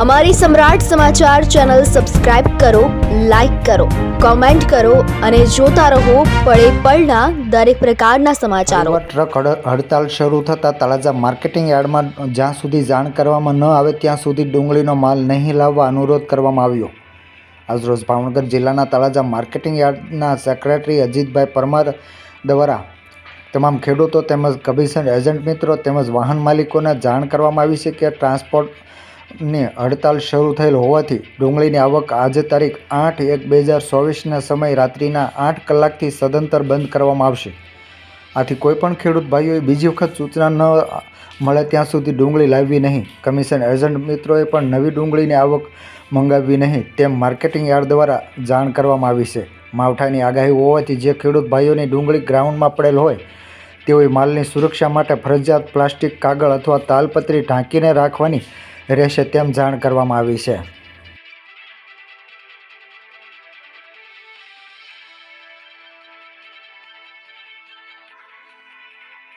અમારી Samrat Samachar channel subscribe કરો, like કરો, કોમેન્ટ કરો અને જોતા રહો પળે પળના દરેક પ્રકારના સમાચારો. ટ્રક હડ- હડતાલ શરૂ થતાં તળાજા માર્કેટિંગ યાર્ડમાં જ્યાં સુધી જાણ કરવામાં ન આવે ત્યાં સુધી ડુંગળીનો માલ નહીં લાવવા અનુરોધ કરવામાં આવ્યો. આજરોજ ભાવનગર જિલ્લાના તળાજા માર્કેટિંગ યાર્ડના સેક્રેટરી અજીતભાઈ પરમાર દ્વારા તમામ ખેડૂતો તેમજ કમિશન એજન્ટ મિત્રો તેમજ વાહન માલિકોને જાણ કરવામાં આવી છે કે ટ્રાન્સપોર્ટની હડતાલ શરૂ થયેલ હોવાથી ડુંગળીની આવક આજે તારીખ આઠ એક બે હજાર ચોવીસના સમય રાત્રિના આઠ કલાકથી સદંતર બંધ કરવામાં આવશે. આથી કોઈપણ ખેડૂત ભાઈઓએ બીજી વખત સૂચના ન મળે ત્યાં સુધી ડુંગળી લાવવી નહીં. કમિશન એજન્ટ મિત્રોએ પણ નવી ડુંગળીની આવક મંગાવવી નહીં તેમ માર્કેટિંગ યાર્ડ દ્વારા જાણ કરવામાં આવી છે. માવઠાની આગાહી હોવાથી જે ખેડૂત ભાઈઓની ડુંગળી ગ્રાઉન્ડમાં પડેલ હોય, તેઓએ માલની સુરક્ષા માટે ફરજિયાત પ્લાસ્ટિક કાગળ અથવા તાલપત્રી ઢાંકીને રાખવાની રહેશે તેમ જાણ કરવામાં આવી છે.